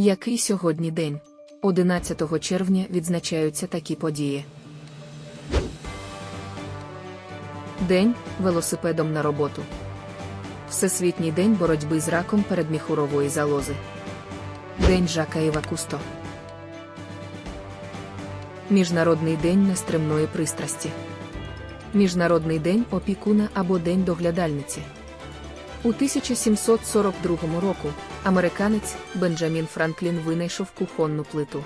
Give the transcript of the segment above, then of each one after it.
Який сьогодні день? 11 червня відзначаються такі події. День велосипедом на роботу. Всесвітній день боротьби з раком передміхурової залози. День Жака Іва Кусто. Міжнародний день нестримної пристрасті. Міжнародний день опікуна або День доглядальниці. У 1742 року американець Бенджамін Франклін винайшов кухонну плиту.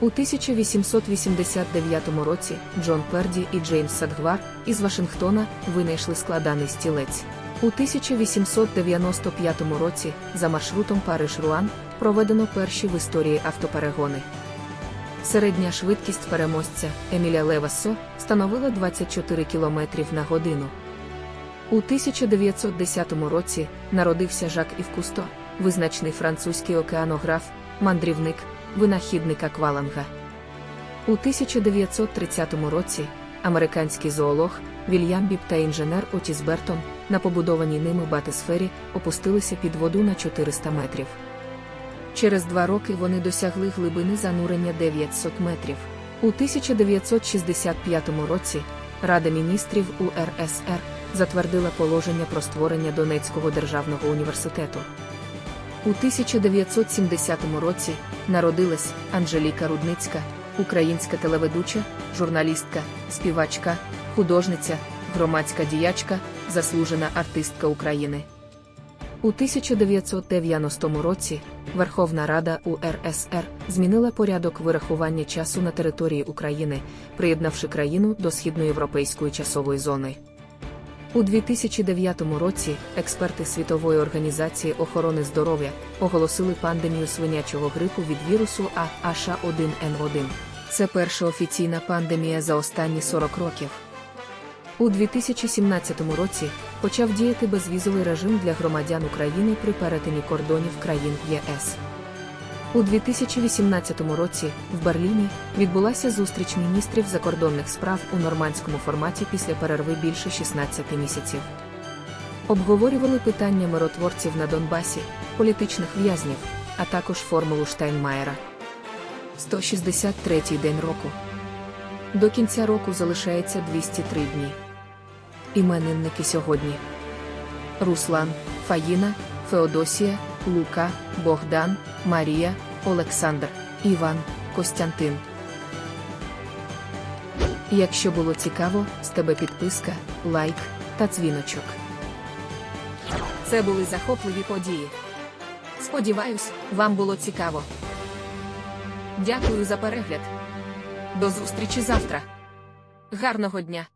У 1889 році Джон Перді і Джеймс Садгвар із Вашингтона винайшли складаний стілець. У 1895 році за маршрутом Париж-Руан проведено перші в історії автоперегони. Середня швидкість переможця Еміля Левассо становила 24 км на годину. У 1910 році народився Жак Ів Кусто, визначний французький океанограф, мандрівник, винахідник акваланга. У 1930 році американський зоолог Вільям Біб та інженер Отіс Бертон на побудованій ними батисфері опустилися під воду на 400 метрів. Через два роки вони досягли глибини занурення 900 метрів. У 1965 році Рада міністрів УРСР затвердила положення про створення Донецького державного університету. У 1970 році народилась Анжеліка Рудницька, українська телеведуча, журналістка, співачка, художниця, громадська діячка, заслужена артистка України. У 1990 році Верховна Рада УРСР змінила порядок вирахування часу на території України, приєднавши країну до східноєвропейської часової зони. У 2009 році експерти Світової організації охорони здоров'я оголосили пандемію свинячого грипу від вірусу AH1N1. Це перша офіційна пандемія за останні 40 років. У 2017 році почав діяти безвізовий режим для громадян України при перетині кордонів країн ЄС. У 2018 році в Берліні відбулася зустріч міністрів закордонних справ у нормандському форматі після перерви більше 16 місяців. Обговорювали питання миротворців на Донбасі, політичних в'язнів, а також формулу Штайнмаєра. 163-й день року. До кінця року залишається 203 дні. Іменинники сьогодні: Руслан, Фаїна, Феодосія, Лука, Богдан, Марія, Олександр, Іван, Костянтин. Якщо було цікаво, з тебе підписка, лайк та дзвіночок. Це були захопливі події. Сподіваюсь, вам було цікаво. Дякую за перегляд. До зустрічі завтра. Гарного дня!